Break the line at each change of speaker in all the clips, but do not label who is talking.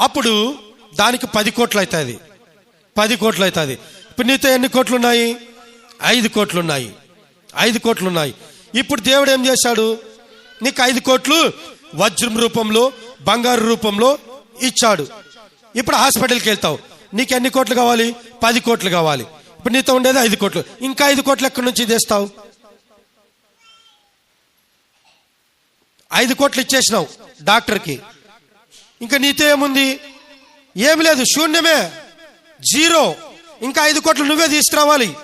అప్పుడు దానికి పది కోట్లు అవుతుంది. పది కోట్లు అవుతుంది. ఇప్పుడు నీతో ఎన్ని కోట్లు ఉన్నాయి ఐదు కోట్లు ఉన్నాయి ఐదు కోట్లు ఉన్నాయి ఇప్పుడు దేవుడు ఏం చేశాడు? నీకు ఐదు కోట్లు వజ్రం రూపంలో బంగారు రూపంలో ఇచ్చాడు. ఇప్పుడు హాస్పిటల్కి వెళ్తావు. నీకు ఎన్ని కోట్లు కావాలి? పది కోట్లు కావాలి. ఇప్పుడు నీతో ఉండేది ఐదు కోట్లు. ఇంకా ఐదు కోట్లు ఎక్కడి నుంచి తెస్తావు? ఐదు కోట్లు ఇచ్చేసినావు డాక్టర్కి. ఇంకా నీతో ఏముంది? ఏమి లేదు శూన్యమే. జీరో. ఇంకా ఐదు కోట్లు నువ్వే తీసుకురావాలి.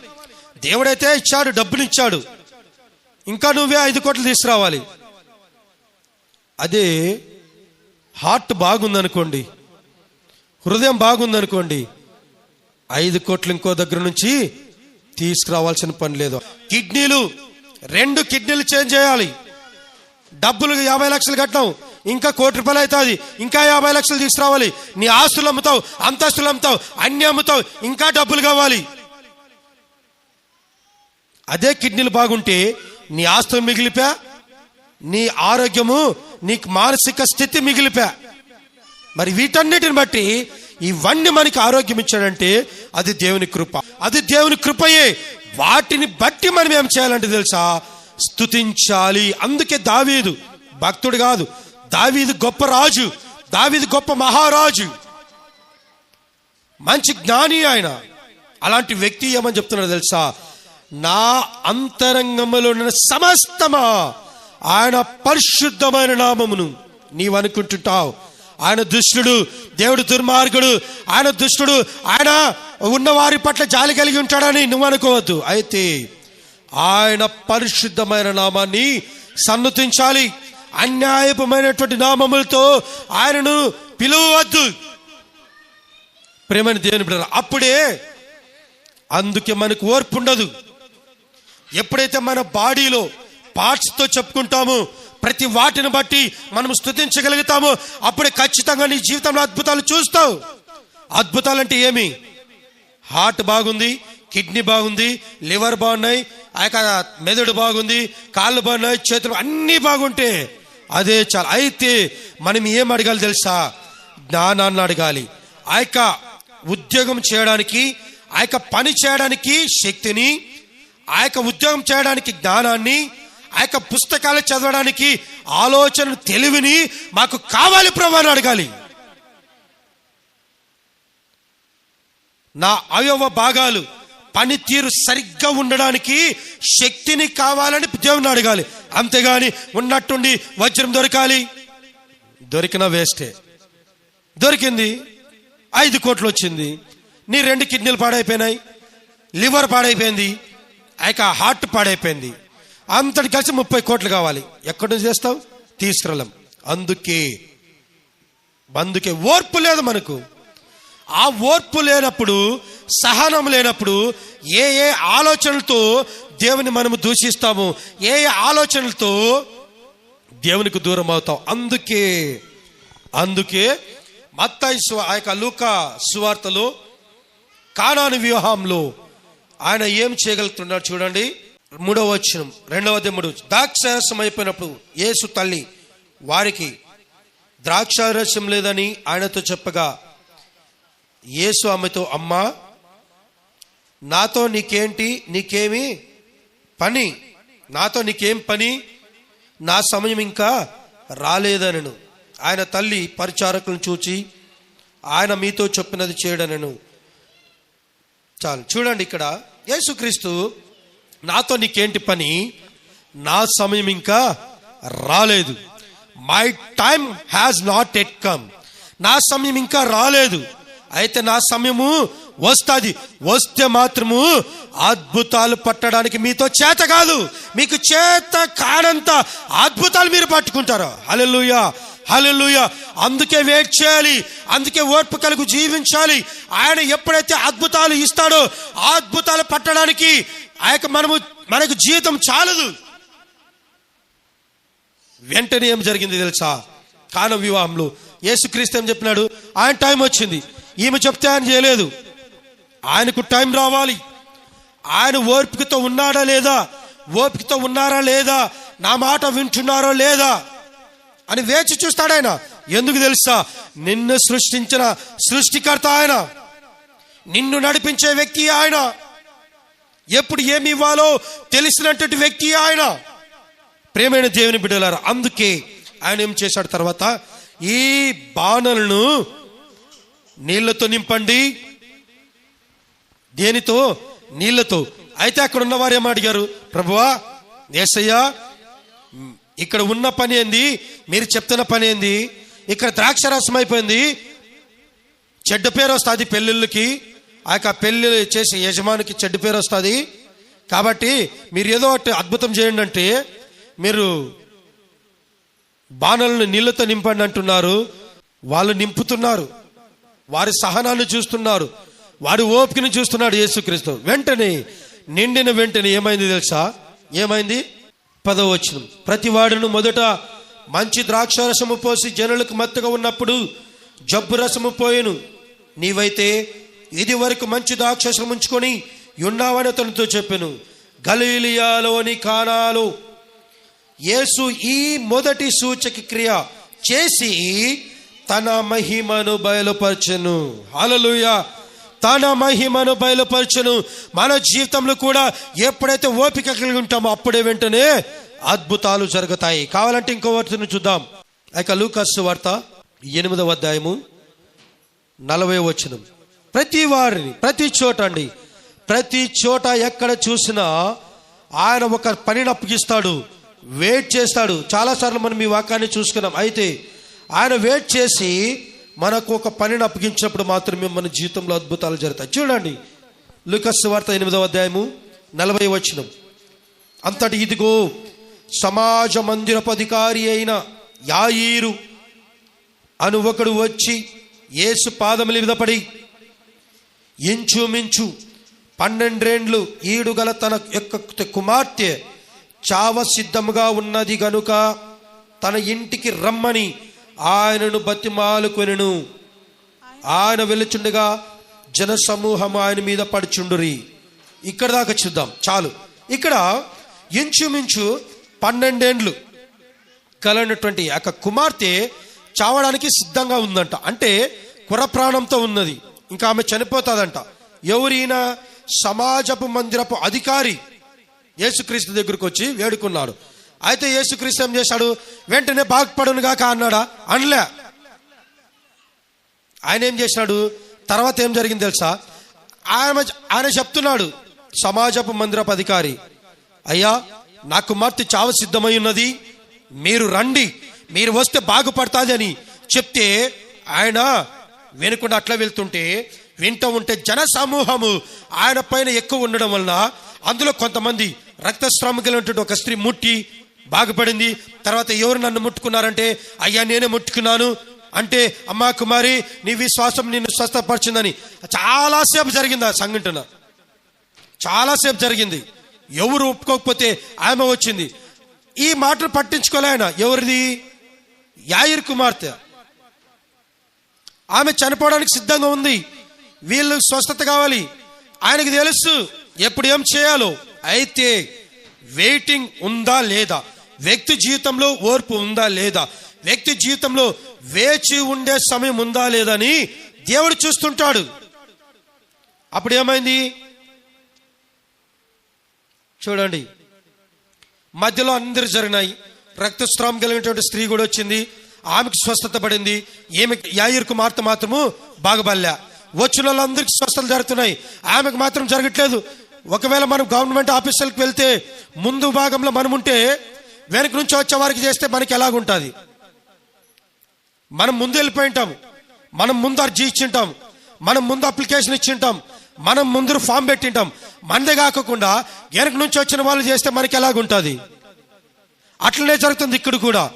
దేవుడైతే ఇచ్చాడు డబ్బులు ఇచ్చాడు. ఇంకా నువ్వే ఐదు కోట్లు తీసుకురావాలి. అదే హార్ట్ బాగుందనుకోండి హృదయం బాగుందనుకోండి ఐదు కోట్లు ఇంకో దగ్గర నుంచి తీసుకురావాల్సిన పని లేదు. కిడ్నీలు రెండు కిడ్నీలు చేంజ్ చేయాలి. డబ్బులు యాభై లక్షలు కట్టాం ఇంకా కోటి రూపాయలు అవుతుంది. ఇంకా యాభై లక్షలు తీసుకురావాలి. నీ ఆస్తులు అమ్ముతావు అంతస్తులు అమ్ముతావు అన్ని అమ్ముతావు ఇంకా డబ్బులు కావాలి. అదే కిడ్నీలు బాగుంటే నీ ఆస్తులు మిగిలిపా నీ ఆరోగ్యము నీకు మానసిక స్థితి మిగిలిపా. మరి వీటన్నిటిని బట్టి ఇవన్నీ మనకి ఆరోగ్యం ఇచ్చాడంటే అది దేవుని కృప. అది దేవుని కృపయే. వాటిని బట్టి మనం ఏం చేయాలంటే తెలుసా? స్తుతించాలి. అందుకే దావీదు భక్తుడు కాదు. దావీది గొప్ప రాజు దావీది గొప్ప మహారాజు. మంచి జ్ఞాని ఆయన. అలాంటి వ్యక్తి ఏమని చెప్తున్నాడు తెలుసా? నా అంతరంగంలో ఉన్న సమస్తమా ఆయన పరిశుద్ధమైన నామమును నీవు అనుకుంటుంటావు. ఆయన దుష్టుడు దేవుడు దుర్మార్గుడు ఆయన దుష్టుడు ఆయన ఉన్నవారి పట్ల జాలి కలిగి ఉంటాడని నువ్వు అనుకోవద్దు. అయితే ఆయన పరిశుద్ధమైన నామాన్ని సన్నతించాలి. అన్యాయపమైనటువంటి నామములతో ఆయనను పిలువవద్దు. ప్రేమని దేవుని బిడ్డ అప్పుడే అందుకే మనకు ఓర్పు ఉండదు. ఎప్పుడైతే మన బాడీలో పార్ట్స్తో చెప్పుకుంటామో ప్రతి వాటిని బట్టి మనం స్థుతించగలుగుతామో అప్పుడే ఖచ్చితంగా నీ జీవితంలో అద్భుతాలు చూస్తావు. అద్భుతాలంటే ఏమి? హార్ట్ బాగుంది కిడ్నీ బాగుంది లివర్ బాగున్నాయి ఆ యొక్క మెదడు బాగుంది కాళ్ళు బాగున్నాయి చేతులు అన్నీ బాగుంటే అదే చాలా. అయితే మనం ఏం అడగాలి తెలుసా? జ్ఞానాన్ని అడగాలి. ఆ యొక్క ఉద్యోగం చేయడానికి ఆ యొక్క పని చేయడానికి శక్తిని ఆ యొక్క ఉద్యోగం చేయడానికి జ్ఞానాన్ని ఆ యొక్క పుస్తకాలు చదవడానికి ఆలోచన తెలివిని మాకు కావాలి ప్రభాని అడగాలి. నా అవయవ భాగాలు పనితీరు సరిగ్గా ఉండడానికి శక్తిని కావాలని దేవుని అడగాలి. అంతేగాని ఉన్నట్టుండి వజ్రం దొరకాలి. దొరికిన వేస్టే. దొరికింది. ఐదు కోట్లు వచ్చింది నీ రెండు కిడ్నీలు పాడైపోయినాయి. లివర్ పాడైపోయింది. ఆ యొక్క హార్ట్ పాడైపోయింది. అంతటి కలిసి ముప్పై కోట్లు కావాలి. ఎక్కడి నుంచి చేస్తావు తీసుకురాలం అందుకే. అందుకే ఓర్పు లేదు మనకు. ఆ ఓర్పు లేనప్పుడు సహనం లేనప్పుడు ఏ ఏ ఆలోచనలతో దేవుని మనము దూషిస్తాము. ఏ ఆలోచనలతో దేవునికి దూరం అవుతాం. అందుకే అందుకే మత్తాయి ఆ యొక్క లూక సువార్తలో కానాను వ్యూహంలో ఆయన ఏం చేయగలుగుతున్నాడు చూడండి. మూడవ వచనం రెండవ దెమ్ముడు ద్రాక్షారసం అయిపోయినప్పుడు యేసు తల్లి వారికి ద్రాక్షారసం లేదని ఆయనతో చెప్పగా యేసు ఆమెతో అమ్మా నాతో నీకేంటి నీకేమి పని. నాతో నీకేం పని? నా సమయం ఇంకా రాలేదనను. ఆయన తల్లి పరిచారకులను చూచి ఆయన మీతో చెప్పినది చేయడనను. చాలు చూడండి ఇక్కడ. యేసుక్రీస్తు నాతో నీకేంటి పని? నా సమయం ఇంకా రాలేదు. My time has not yet come నా సమయం ఇంకా రాలేదు. అయితే నా సమయము వస్తుంది. వస్తే మాత్రము అద్భుతాలు పట్టడానికి మీతో చేత కాదు. మీకు చేత కానంత అద్భుతాలు మీరు పట్టుకుంటారు. హలెలుయా హల్లెలూయా. అందుకే వెయిట్ చేయాలి. అందుకే ఓర్పు కలిగి జీవించాలి. ఆయన ఎప్పుడైతే అద్భుతాలు ఇస్తాడో ఆ అద్భుతాలు పట్టడానికి ఆ యొక్క మనము మనకు జీవితం చాలదు. వెంటనే ఏం జరిగింది తెలుసా? కాన వివాహంలో యేసుక్రీస్తు ఏం చెప్పినాడు? ఆయన టైం వచ్చింది. ఈమె చెప్తే ఆయన చేయలేదు. ఆయనకు టైం రావాలి. ఆయన ఓర్పుకతో ఉన్నాడా లేదా? ఓపికతో ఉన్నారా లేదా? నా మాట వింటున్నారో లేదా? అని వేచి చూస్తాడు ఆయన. ఎందుకు తెలుసా? నిన్ను సృష్టించిన సృష్టికర్త ఆయన. నిన్ను నడిపించే వ్యక్తి ఆయన. ఎప్పుడు ఏమి ఇవ్వాలో తెలిసినటువంటి వ్యక్తి ఆయన. ప్రేమైన దేవుని బిడ్డలారు అందుకే ఆయన ఏం చేశాడు తర్వాత ఈ బాణలను నీళ్ళతో నింపండి. దేనితో? నీళ్ళతో. అయితే అక్కడ ఉన్నవారు ఏం అడిగారు? ప్రభువా ఏసయ్యా ఇక్కడ ఉన్న పని ఏంది? మీరు చెప్తున్న పని ఏంది? ఇక్కడ ద్రాక్ష రసం అయిపోయింది. చెడ్డ పేరు వస్తుంది పెళ్ళిళ్ళకి. ఆ యొక్క పెళ్ళి చేసే యజమానికి చెడ్డ పేరు వస్తుంది. కాబట్టి మీరు ఏదో ఒకటి అద్భుతం చేయండి అంటే మీరు బాణలను నీళ్ళతో నింపండి అంటున్నారు. వాళ్ళు నింపుతున్నారు. వారి సహనాన్ని చూస్తున్నారు. వారి ఓపికను చూస్తున్నాడు యేసుక్రీస్తు. వెంటనే నిండిన వెంటనే ఏమైంది తెలుసా? ఏమైంది? పదవచనం ప్రతి వాడును మొదట మంచి ద్రాక్ష రసము పోసి జనులకు మత్తుగా ఉన్నప్పుడు జబ్బు రసము పోయెను. నీవైతే ఇది వరకు మంచి ద్రాక్షరసం ఉంచుకొని ఉన్నావని అతనితో చెప్పాను. గలీలియాలోని కానాలో. యేసు ఈ మొదటి సూచక క్రియ చేసి తన మహిమను బయలుపరచను. అలలుయ తన మహిమను బయలుపరచను. మన జీవితంలో కూడా ఎప్పుడైతే ఓపిక కలిగి ఉంటామో అప్పుడే వెంటనే అద్భుతాలు జరుగుతాయి. కావాలంటే ఇంకో వార్తను చూద్దాం. ఇక లూకస్ వార్త ఎనిమిదవ అధ్యాయము నలభై వచనం. ప్రతి వారిని ప్రతి చోట అండి ప్రతి చోట ఎక్కడ చూసినా ఆయన ఒక పనిని అప్పగిస్తాడు వెయిట్ చేస్తాడు. చాలాసార్లు మనం ఈ వాక్యాన్ని చూసుకున్నాం. అయితే ఆయన వెయిట్ చేసి మనకు ఒక పనిని అప్పగించినప్పుడు మాత్రమే మన జీవితంలో అద్భుతాలు జరుగుతాయి. చూడండి. లుకస్ వార్త ఎనిమిదవ అధ్యాయము నలభై వచనం. అంతటి ఇదిగో సమాజ మందిరపు అధికారి అయిన యాయీరు అను ఒకడు వచ్చి యేసు పాదములు విధపడి ఇంచుమించు పన్నెండేండ్లు ఈడుగల తన యొక్క కుమార్తె చావ సిద్ధముగా ఉన్నది గనుక తన ఇంటికి రమ్మని ఆయనను బతిమాలుకొనెను. ఆయన వెలుచుండగా జన సమూహం ఆయన మీద పడుచుండురి. ఇక్కడ దాకా చూద్దాం. చాలు. ఇక్కడ ఇంచుమించు పన్నెండేండ్లు కలనటువంటి ఒక కుమార్తె చావడానికి సిద్ధంగా ఉందంట. అంటే కురప్రాణంతో ఉన్నది. ఇంకా ఆమె చనిపోతుందంట. ఎవరైనా సమాజపు మందిరపు అధికారి యేసుక్రీస్తు దగ్గరకు వచ్చి వేడుకున్నాడు అయితే యేసుక్రీస్తు ఏం చేశాడు? వెంటనే బాగుపడును గాక అన్నాడా? అనలే. ఆయన ఏం చేసినాడు? తర్వాత ఏం జరిగింది తెలుసా? ఆయన ఆయన చెప్తున్నాడు సమాజపు మందిరపు అధికారి అయ్యా నా కుమార్తె చావు సిద్ధమై ఉన్నది. మీరు రండి. మీరు వస్తే బాగుపడుతుంది అని చెప్తే ఆయన వెనుకుండా అట్లా వెళ్తుంటే వింటూ ఉంటే జన సమూహము ఆయన పైన ఎక్కువ ఉండడం వలన అందులో కొంతమంది రక్తస్రామికలు కలిగినటువంటి ఒక స్త్రీ ముట్టి బాగుపడింది. తర్వాత ఎవరు నన్ను ముట్టుకున్నారంటే అయ్యా నేనే ముట్టుకున్నాను. అంటే అమ్మా కుమారి నీ విశ్వాసం నిన్ను స్వస్థపరిచిందని. చాలాసేపు జరిగింది ఆ సంఘటన. చాలాసేపు జరిగింది. ఎవరు ఒప్పుకోకపోతే ఆమె వచ్చింది. ఈ మాటలు పట్టించుకోలే ఆయన. ఎవరిది? యాయిర్ కుమార్తె. ఆమె చనిపోవడానికి సిద్ధంగా ఉంది. వీళ్ళు స్వస్థత కావాలి. ఆయనకి తెలుసు ఎప్పుడు ఏం చేయాలో. అయితే వెయిటింగ్ ఉందా లేదా? వ్యక్తి జీవితంలో ఓర్పు ఉందా లేదా? వ్యక్తి జీవితంలో వేచి ఉండే సమయం ఉందా లేదని దేవుడు చూస్తుంటాడు. అప్పుడు ఏమైంది చూడండి. మధ్యలో అందరు జరిగినాయి. రక్తస్రావం కలిగినటువంటి స్త్రీ కూడా వచ్చింది. ఆమెకు స్వస్థత పడింది. ఈమె యాయిర్ కుమార్తె మాత్రము బాగబల్లా వచ్చిన వాళ్ళందరికీ స్వస్థలు జరుగుతున్నాయి. ఆమెకు మాత్రం జరగట్లేదు. ఒకవేళ మనం గవర్నమెంట్ ఆఫీసులకు వెళ్తే ముందు భాగంలో మనం ఉంటే వెనక నుంచి వచ్చే వారికి చేస్తే మనకి ఎలాగుంటుంది? మనం ముందు వెళ్ళిపోయి ఉంటాం మనం ముందు అర్జీ ఇచ్చింటాం. మనం ముందు అప్లికేషన్ ఇచ్చింటాం. మనం ముందు ఫామ్ పెట్టింటాం. మనదే కాకుండా వెనక నుంచి వచ్చిన వాళ్ళు చేస్తే మనకి ఎలాగుంటుంది? అట్లనే జరుగుతుంది ఇక్కడ కూడా.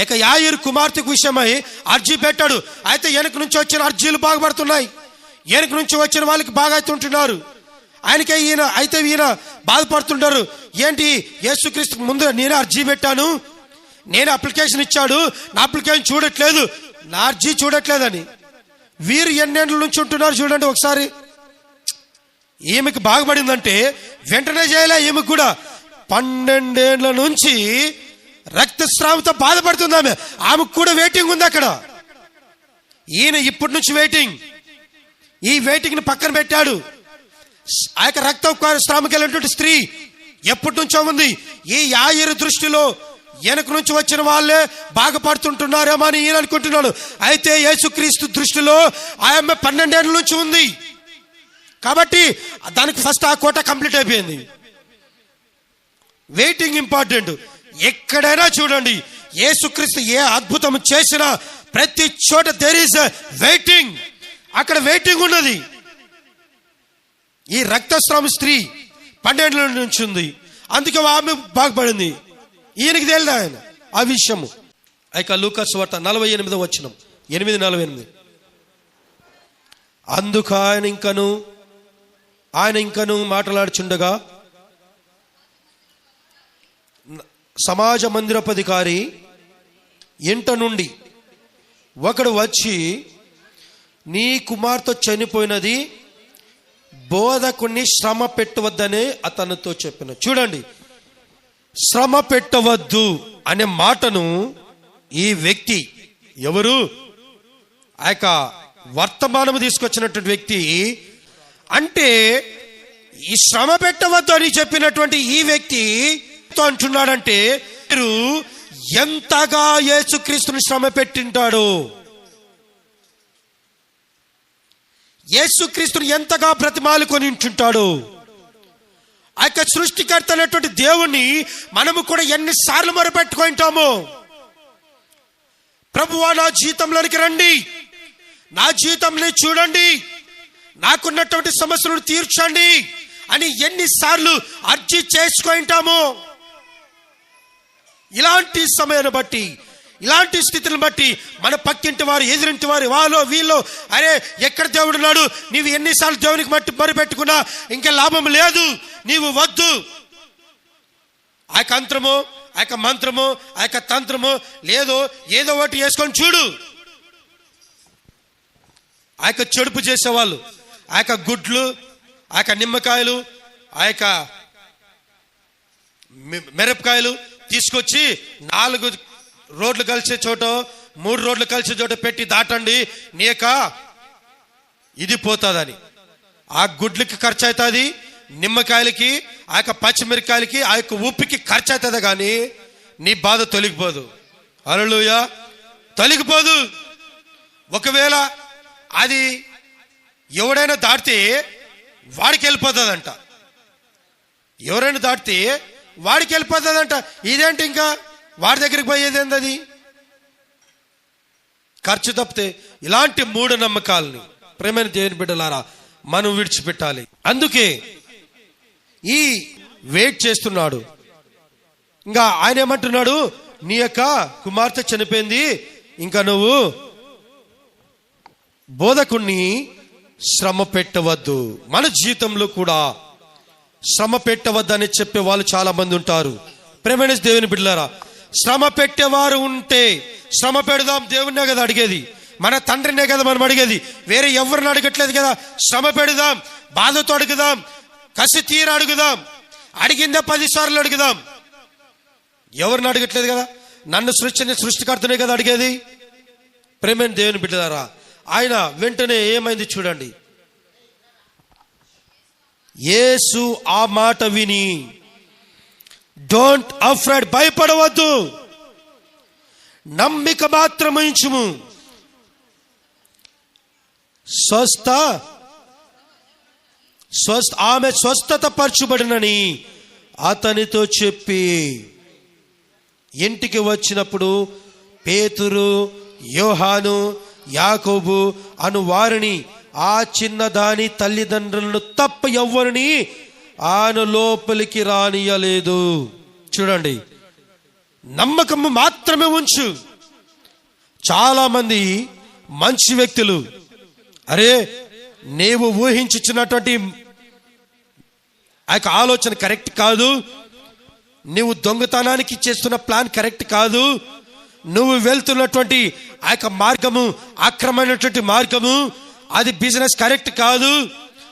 ఇక యాయిర్ కుమార్తెకు విషయమై అర్జీ పెట్టాడు. అయితే వెనక నుంచి వచ్చిన అర్జీలు బాగుపడుతున్నాయి. వెనక నుంచి వచ్చిన వాళ్ళకి బాగా అవుతుంటున్నారు ఆయనకే ఈయన అయితే ఈయన బాధపడుతుంటారు. ఏంటి? యేసుక్రీస్తు ముందు నేనే అర్జీ పెట్టాను. నేను అప్లికేషన్ ఇచ్చాడు. నా అప్లికేషన్ చూడట్లేదు. నా అర్జీ చూడట్లేదని. వీరు ఎన్నేళ్ళ నుంచి ఉంటున్నారు చూడండి ఒకసారి. ఈమెకి బాగుపడిందంటే వెంటనే చేయలే ఈమెకు కూడా? పన్నెండేళ్ళ నుంచి రక్తస్రావంతో బాధపడుతుంది ఆమె. ఆమెకు కూడా వెయిటింగ్ ఉంది అక్కడ. ఈయన ఇప్పటి నుంచి వెయిటింగ్ ఈ వెయిటింగ్ని పక్కన పెట్టాడు. ఆ యొక్క రక్త స్రామకెళ్ళినటువంటి స్త్రీ ఎప్పటి నుంచో ఉంది. ఈ యాయరు దృష్టిలో వెనక నుంచి వచ్చిన వాళ్ళే బాగుపడుతుంటున్నారేమో అని ఈయన అనుకుంటున్నాడు. అయితే యేసుక్రీస్తు దృష్టిలో ఆమె పన్నెండేళ్ళ నుంచి ఉంది. కాబట్టి దానికి ఫస్ట్ ఆ కోట కంప్లీట్ అయిపోయింది. Waiting important. ఎక్కడైనా చూడండి యేసుక్రీస్తు ఏ అద్భుతం చేసినా ప్రతి చోట దేర్ ఈస్ వెయిటింగ్ అక్కడ వెయిటింగ్ ఉన్నది. ఈ రక్తస్రావం స్త్రీ పన్నెండు నుంచి ఉంది. అందుకే ఆమె బాగుపడింది. ఈయనకి తెలియదు ఆయన? ఆ విషయము. ఇక లూకస్ వార్త నలభై ఎనిమిది వచ్చిన ఎనిమిది నలభై ఎనిమిది. అందుకు ఆయన ఇంకను ఆయన ఇంకను మాట్లాడుచుండగా సమాజ మందిరపధికారి ఇంట నుండి ఒకడు వచ్చి నీ కుమార్తె చనిపోయినది బోధకుని శ్రమ పెట్టవద్దని అతనితో చెప్పిన. చూడండి. శ్రమ పెట్టవద్దు అనే మాటను ఈ వ్యక్తి ఎవరు? ఆ యొక్క వర్తమానము తీసుకొచ్చినటువంటి వ్యక్తి అంటే ఈ శ్రమ పెట్టవద్దు అని చెప్పినటువంటి ఈ వ్యక్తి తో అంటున్నాడంటే మీరు ఎంతగా యేసుక్రీస్తుని శ్రమ పెట్టింటాడు యేసుక్రీస్తుని ఎంతగా బ్రతిమాలు కొని ఉంటుంటాడు ఆ యొక్క సృష్టికర్త అనేటువంటి దేవుణ్ణి మనము కూడా ఎన్నిసార్లు మొరపెట్టుకుంటాము. ప్రభువా నా జీతంలోనికి రండి. నా జీవితంని చూడండి. నాకున్నటువంటి సమస్యలను తీర్చండి అని ఎన్నిసార్లు అర్జీ చేసుకుంటాము. ఇలాంటి సమయాన్ని బట్టి ఇలాంటి స్థితిని బట్టి మన పక్కింటి వారు ఎదురింటి వారు వాళ్ళు వీళ్ళు అరే ఎక్కడ దేవుడు ఉన్నాడు? నీవు ఎన్నిసార్లు దేవునికి మట్టి మరిపెట్టుకున్నా ఇంకా లాభం లేదు. నీవు వద్దు. ఆ యొక్క అంత్రము ఆ యొక్క మంత్రము ఆ యొక్క తంత్రము లేదో ఏదో ఒకటి వేసుకొని చూడు. ఆ యొక్క చెడుపు చేసేవాళ్ళు ఆ యొక్క గుడ్లు ఆ యొక్క నిమ్మకాయలు ఆ యొక్క మిరపకాయలు తీసుకొచ్చి నాలుగు రోడ్లు కలిసే చోట మూడు రోడ్లు కలిసే చోట పెట్టి దాటండి. నీ యొక్క ఇది పోతుందని. ఆ గుడ్లకి ఖర్చు అవుతుంది నిమ్మకాయలకి ఆ యొక్క పచ్చిమిరకాయలకి ఆ యొక్క ఉప్పికి ఖర్చు అవుతుంది కానీ నీ బాధ తొలగిపోదు. అరలుయ తొలగిపోదు. ఒకవేళ అది ఎవడైనా దాటితే వాడికి వెళ్ళిపోతుందంట. ఎవరైనా దాటితే వాడికి వెళ్ళిపోతుందంట. ఇదేంటి ఇంకా? వాడి దగ్గరికి పోయేది ఏంది అది ఖర్చు తప్పితే ఇలాంటి మూఢ నమ్మకాలని ప్రేమైన దేవుని బిడ్డలారా మనం విడిచిపెట్టాలి. అందుకే ఈ వెయిట్ చేస్తున్నాడు. ఇంకా ఆయన ఏమంటున్నాడు? నీ యొక్క కుమార్తె చనిపోయింది. ఇంకా నువ్వు బోధకుణ్ణి శ్రమ పెట్టవద్దు. మన జీవితంలో కూడా శ్రమ పెట్టవద్దని చెప్పే వాళ్ళు చాలా మంది ఉంటారు. ప్రేమైన దేవుని బిడ్డలారా శ్రమ పెట్టేవారు ఉంటే శ్రమ పెడదాం దేవుడినే కదా అడిగేది. మన తండ్రినే కదా మనం అడిగేది. వేరే ఎవరిని అడగట్లేదు కదా? శ్రమ పెడదాం బాధతో అడుగుదాం కసి తీర అడుగుదాం అడిగిందే పదిసార్లు అడుగుదాం. ఎవరిని అడగట్లేదు కదా? నన్ను సృష్టిని సృష్టికర్తనే కదా అడిగేది. ప్రేమైన దేవుని బిడ్డదారా ఆయన వెంటనే ఏమైంది చూడండి. యేసు ఆ మాట విని డోంట్ అఫ్రైడ్ భయపడవద్దు. నమ్మిక మాత్రం ఉంచుము. స్వస్థ స్వస్థ ఆమె స్వస్థత పరచుబడినని అతనితో చెప్పి ఇంటికి వచ్చినప్పుడు పేతురు యోహాను యాకోబు అను వారిని ఆ చిన్నదాని తల్లిదండ్రులను తప్ప ఎవ్వరిని ఆయన లోపలికి రానియలేదు. చూడండి. నమ్మకము మాత్రమే ఉంచు. చాలా మంది మంచి వ్యక్తులు. అరే నీవు ఊహించినటువంటి ఆ యొక్క ఆలోచన కరెక్ట్ కాదు. నువ్వు దొంగతనానికి చేస్తున్న ప్లాన్ కరెక్ట్ కాదు. నువ్వు వెళ్తున్నటువంటి ఆ యొక్క మార్గము అక్రమైనటువంటి మార్గము అది బిజినెస్ కరెక్ట్ కాదు.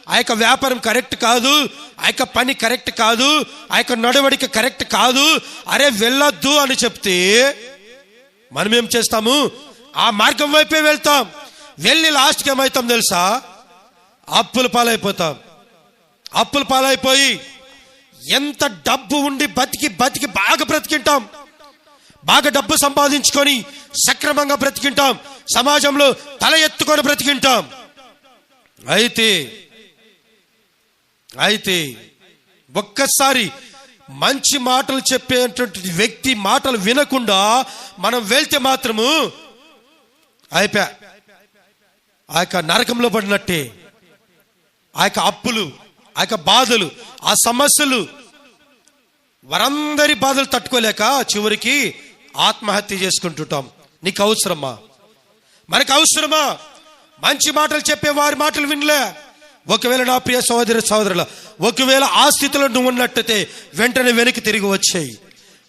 ఆ యొక్క వ్యాపారం కరెక్ట్ కాదు ఆ యొక్క పని కరెక్ట్ కాదు ఆ యొక్క నడవడిక కరెక్ట్ కాదు. అరే వెళ్ళొద్దు అని చెప్తే మనం ఏం చేస్తాము? ఆ మార్గం వైపే వెళ్తాం. వెళ్ళి లాస్ట్కి ఏమవుతాం తెలుసా? అప్పుల పాలైపోతాం. అప్పుల పాలైపోయి ఎంత డబ్బు ఉండి బతికి బతికి బాగా బ్రతికింటాం. బాగా డబ్బు సంపాదించుకొని సక్రమంగా బ్రతికింటాం. సమాజంలో తల ఎత్తుకొని బ్రతికింటాం. అయితే అయితే ఒక్కసారి మంచి మాటలు చెప్పేటువంటి వ్యక్తి మాటలు వినకుండా మనం వెళ్తే మాత్రము అయిపోయా ఆ యొక్క నరకంలో పడినట్టే. ఆ యొక్క అప్పులు ఆ యొక్క బాధలు ఆ సమస్యలు వారందరి బాధలు తట్టుకోలేక చివరికి ఆత్మహత్య చేసుకుంటుంటాం. నీకు అవసరమా? మనకు అవసరమా? మంచి మాటలు చెప్పే వారి మాటలు వినలే. ఒకవేళ నా ప్రియ సహోదరి సహోదరుల ఒకవేళ ఆ స్థితిలో నువ్వు ఉన్నట్టయితే వెంటనే వెనక్కి తిరిగి వచ్చాయి.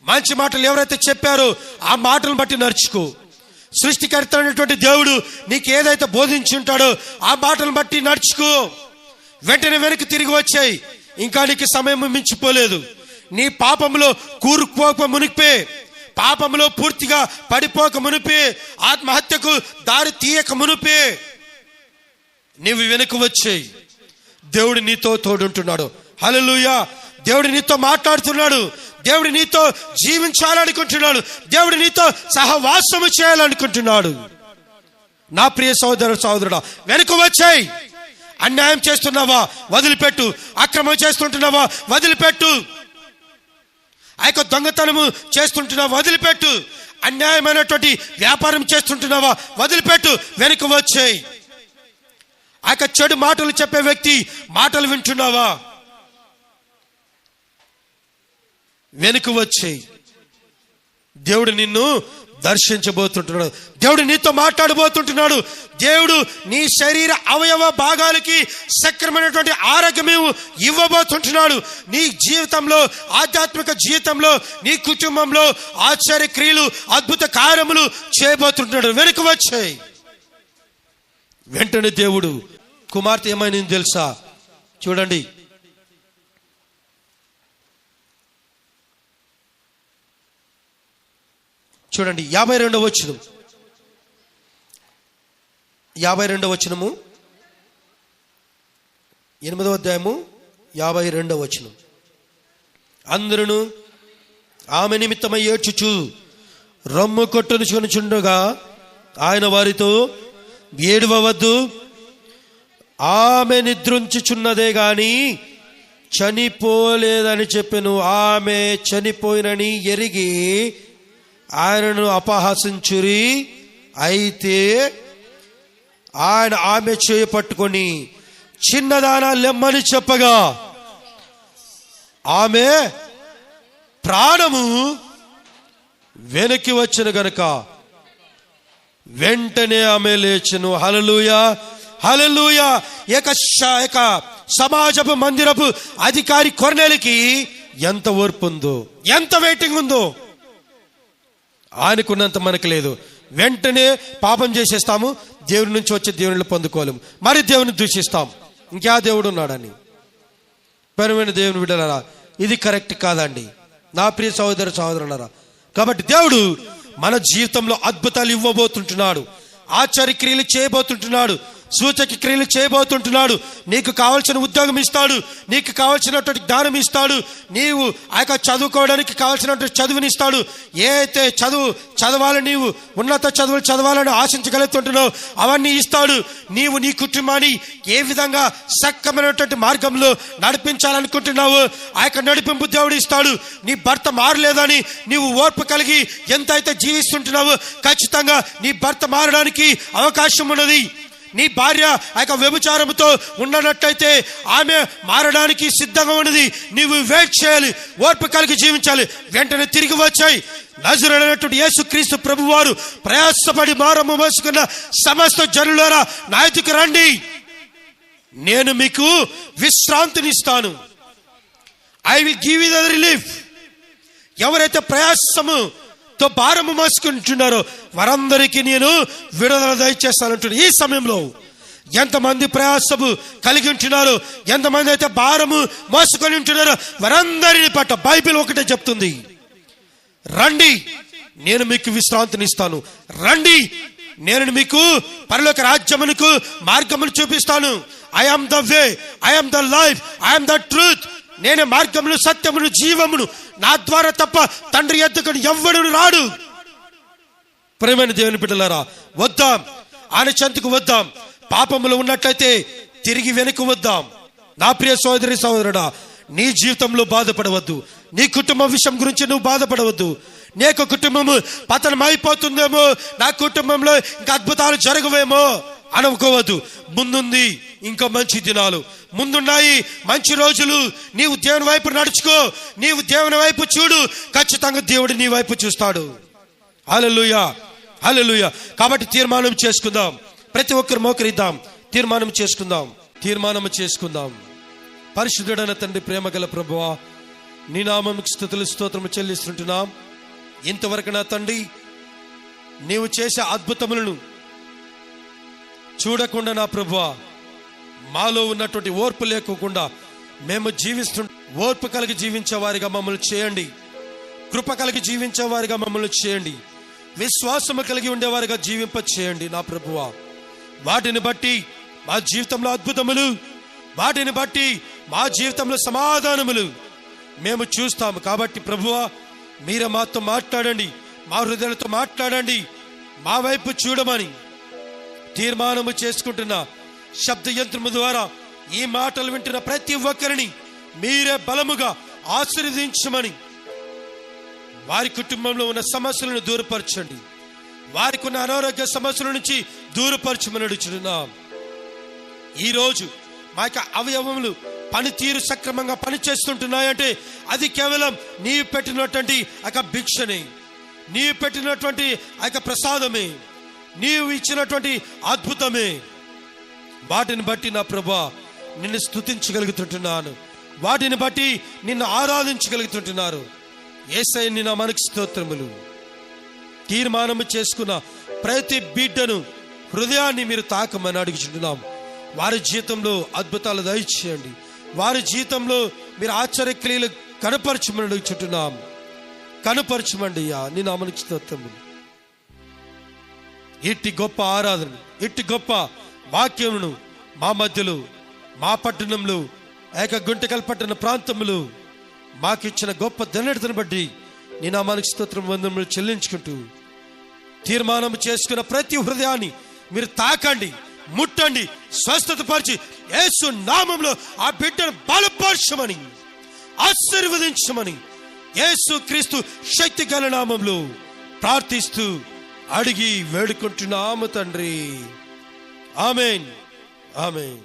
మంచి మాటలు ఎవరైతే చెప్పారో ఆ మాటలను బట్టి నడుచుకో. సృష్టికర్త అయినటువంటి దేవుడు నీకు ఏదైతే బోధించి ఉంటాడో ఆ మాటలను బట్టి నడుచుకో. వెంటనే వెనక్కి తిరిగి వచ్చాయి. ఇంకా నీకు సమయం మించిపోలేదు. నీ పాపంలో కూరుకోక మునిపే పాపంలో పూర్తిగా పడిపోక మునిపే. ఆత్మహత్యకు దారి తీయక మునిపే. నీవు వెనక్కి వచ్చేయి. దేవుడు నీతో తోడుంటున్నాడు. హలలుయా దేవుడు నీతో మాట్లాడుతున్నాడు. దేవుడు నీతో జీవించాలనుకుంటున్నాడు. దేవుడు నీతో సహవాసము చేయాలనుకుంటున్నాడు. నా ప్రియ సోదరు సోదరుడా వెనుక వచ్చాయి. అన్యాయం చేస్తున్నావా? వదిలిపెట్టు. అక్రమం చేస్తుంటున్నావా? వదిలిపెట్టు. ఆ యొక్క దొంగతనము చేస్తుంటున్నావా? వదిలిపెట్టు. అన్యాయమైనటువంటి వ్యాపారం చేస్తుంటున్నావా? వదిలిపెట్టు. వెనుక వచ్చాయి. ఆ యొక్క చెడు మాటలు చెప్పే వ్యక్తి మాటలు వింటున్నావా? వెనుక వచ్చేయి దేవుడు నిన్ను దర్శించబోతుంటున్నాడు. దేవుడు నీతో మాట్లాడబోతుంటున్నాడు. దేవుడు నీ శరీర అవయవ భాగాలకి సక్రమైనటువంటి ఆరోగ్యం ఇవ్వబోతుంటున్నాడు. నీ జీవితంలో ఆధ్యాత్మిక జీవితంలో నీ కుటుంబంలో ఆశ్చర్య క్రియలు అద్భుత కార్యములు చేయబోతుంటున్నాడు. వెనుక వచ్చాయి వెంటనే దేవుడు కుమార్తె ఏమైంది తెలుసా? చూడండి. చూడండి యాభై రెండవ వచనం. యాభై రెండవ వచనము. ఎనిమిదవ అధ్యాయము యాభై రెండవ వచనం. అందరూ ఆమె నిమిత్తమై ఏడ్చుచు రమ్ము కొట్టును చునుచుండగా ఆయన వారితో ఏడవవద్దు ఆమె నిద్రించుచున్నదే గాని చనిపోలేదని చెప్పెను. ఆమె చనిపోయినని ఎరిగి ఆయనను అపహాసించురి. అయితే ఆయన ఆమె చేయి పట్టుకొని చిన్నదాన లెమ్మని చెప్పగా ఆమె ప్రాణము వెనక్కి వచ్చిన గనుక వెంటనే ఆమె లేచను. హలలుయా హలలుయ ఏక ఏక సమాజపు మందిరపు అధికారి కొరనేలికి ఎంత ఓర్పు ఉందో ఎంత వెయిటింగ్ ఉందో ఆయనకున్నంత మనకు లేదు. వెంటనే పాపం చేసేస్తాము దేవుడి నుంచి వచ్చే దేవుని పొందుకోలేము. మరి దేవుని దూషిస్తాం. ఇంకా దేవుడు ఉన్నాడని. పరమైన దేవుని విడలరా ఇది కరెక్ట్ కాదండి. నా ప్రియ సహోదర సహోదరులరా కాబట్టి దేవుడు మన జీవితంలో అద్భుతాలు ఇవ్వబోతుంటున్నాడు. ఆచార్యక్రియలు చేయబోతుంటున్నాడు. సూచక క్రియలు చేయబోతుంటున్నాడు. నీకు కావలసిన ఉద్యోగం ఇస్తాడు. నీకు కావలసినటువంటి జ్ఞానం ఇస్తాడు. నీవు ఆ యొక్క చదువుకోవడానికి కావలసినటువంటి చదువుని ఇస్తాడు. ఏ అయితే చదువు చదవాలని నీవు ఉన్నత చదువులు చదవాలని ఆశించగలుగుతుంటున్నావు అవన్నీ ఇస్తాడు. నీవు నీ కుటుంబాన్ని ఏ విధంగా సక్కమైనటువంటి మార్గంలో నడిపించాలనుకుంటున్నావు ఆ యొక్క నడిపింపు దేవుడు ఇస్తాడు. నీ భర్త మారలేదని నీవు ఓర్పు కలిగి ఎంత అయితే జీవిస్తుంటున్నావు ఖచ్చితంగా నీ భర్త మారడానికి అవకాశం ఉన్నది. నీ భార్య ఆ యొక్క వ్యభిచారంతో ఉండనట్టయితే ఆమె మారడానికి సిద్ధంగా ఉన్నది. నీవు వెయిట్ చేయాలి ఓర్పు కలిగి జీవించాలి. వెంటనే తిరిగి వచ్చాయి. నజరైనటువంటి యేసుక్రీస్తు ప్రభు వారు ప్రయాసపడి మారము మోసుకున్న సమస్త జనులారా నా రండి. నేను మీకు విశ్రాంతినిస్తాను. I will give you the relief ఎవరైతే ప్రయాసము ఎంతో భారము మోసుకుంటున్నారో. వారందరికీ నేను విడుదల దయచేస్తానంటున్నాను. ఈ సమయంలో ఎంతమంది ప్రయాసము కలిగి ఉంటున్నారు ఎంతమంది అయితే భారము మోసుకొని ఉంటున్నారో వారందరిని పట్ట బైబిల్ ఒకటే చెప్తుంది. రండి నేను మీకు విశ్రాంతిని ఇస్తాను రండి నేను మీకు పరలోక రాజ్యమునకు మార్గమును చూపిస్తాను. I'm the way I'm the life I'm the truth నేను మార్గమును సత్యమును జీవమును నా ద్వారా తప్ప తండ్రి ఎద్దుకుని ఎవ్వడు రాడు. ప్రేమైన దేవుని బిడ్డలారా వద్దాం. ఆయన చెంతకు వద్దాం. పాపములు ఉన్నట్లయితే తిరిగి వెనక్కి వద్దాం. నా ప్రియ సోదరి సోదరుడా నీ జీవితంలో బాధపడవద్దు. నీ కుటుంబం విషయం గురించి నువ్వు బాధపడవద్దు. నీ యొక్క కుటుంబము పతనం అయిపోతుందేమో నా కుటుంబంలో ఇంకా అద్భుతాలు జరగవేమో. అనుకోవద్దు. ముందుంది ఇంకా మంచి దినాలు. ముందున్నాయి మంచి రోజులు. నీవు దేవుని వైపు నడుచుకో. నీవు దేవుని వైపు చూడు. ఖచ్చితంగా దేవుడు నీ వైపు చూస్తాడు. హల్లెలూయా. హల్లెలూయా. కాబట్టి తీర్మానం చేసుకుందాం. ప్రతి ఒక్కరు మోకరిద్దాం. తీర్మానం చేసుకుందాం. తీర్మానం చేసుకుందాం. పరిశుద్ధుడైన తండ్రి ప్రేమ గల ప్రభువా నీ నామంకి స్థుతులు స్తోత్రము చెల్లిస్తుంటున్నాం. ఇంతవరకు నా తండ్రి నీవు చేసే అద్భుతములను చూడకుండా నా ప్రభు మాలో ఉన్నటువంటి ఓర్పు లేకోకుండా మేము జీవిస్తు ఓర్పు కలిగి జీవించే వారిగా మమ్మల్ని చేయండి. కృప కలిగి జీవించే వారిగా మమ్మల్ని చేయండి. విశ్వాసము కలిగి ఉండేవారిగా జీవింప చేయండి నా ప్రభువా. వాటిని బట్టి మా జీవితంలో అద్భుతములు వాటిని బట్టి మా జీవితంలో సమాధానములు మేము చూస్తాము. కాబట్టి ప్రభువా మీరే మాతో మాట్లాడండి మా హృదయాలతో మాట్లాడండి మా వైపు చూడమని. తీర్మానము చేసుకుంటున్న శబ్ద యంత్రము ద్వారా ఈ మాటలు వింటున్న ప్రతి ఒక్కరిని మీరే బలముగా ఆశీర్వదించమని వారి కుటుంబంలో ఉన్న సమస్యలను దూరపరచండి. వారికి ఉన్న అనారోగ్య సమస్యల నుంచి దూరపరచమని అడుగుతున్నాం ఈరోజు మా యొక్క అవయవములు పనితీరు సక్రమంగా పనిచేస్తుంటున్నాయంటే అది కేవలం నీవు పెట్టినటువంటి ఆ యొక్క భిక్షనే. నీవు పెట్టినటువంటి ఆ యొక్క ప్రసాదమే. నీవు ఇచ్చినటువంటి అద్భుతమే. వాటిని బట్టి నా ప్రభా నిన్ను స్తుతించగలుగుతుంటున్నాను. వాటిని బట్టి నిన్ను ఆరాధించగలుగుతుంటున్నారు. ఏసై నా మనకి స్తోత్రములు. తీర్మానము చేసుకున్న ప్రతి బిడ్డను హృదయాన్ని మీరు తాకమని అడుగుచుంటున్నాం. వారి జీవితంలో అద్భుతాలు దయచేయండి. వారి జీవితంలో మీరు ఆశ్చర్యక్రియలు కనపరచమని అడుగుచుంటున్నాం. కనపరచమండి అయ్యా నీ నామనికి స్తోత్రములు. ఇట్టి గొప్ప ఆరాధన ఇట్టి గొప్ప వాక్యమును మా మధ్యలో మా పట్టణంలో ఏక గుంటకల్ పట్టణ ప్రాంతములు మాకిచ్చిన గొప్ప ధన్యతను బట్టి నీ నామానికి స్తోత్రం వందములు చెల్లించుకుంటూ తీర్మానం చేసుకున్న ప్రతి హృదయాన్ని మీరు తాకండి ముట్టండి స్వస్థత పరిచి యేసు నామంలో ఆ బిడ్డను బలపరచమని ఆశీర్వదించమని యేసు క్రీస్తు శక్తి గల నామంలో ప్రార్థిస్తూ అడిగి వేడుకుంటున్నాము తండ్రి ఆమెన్ ఆమెన్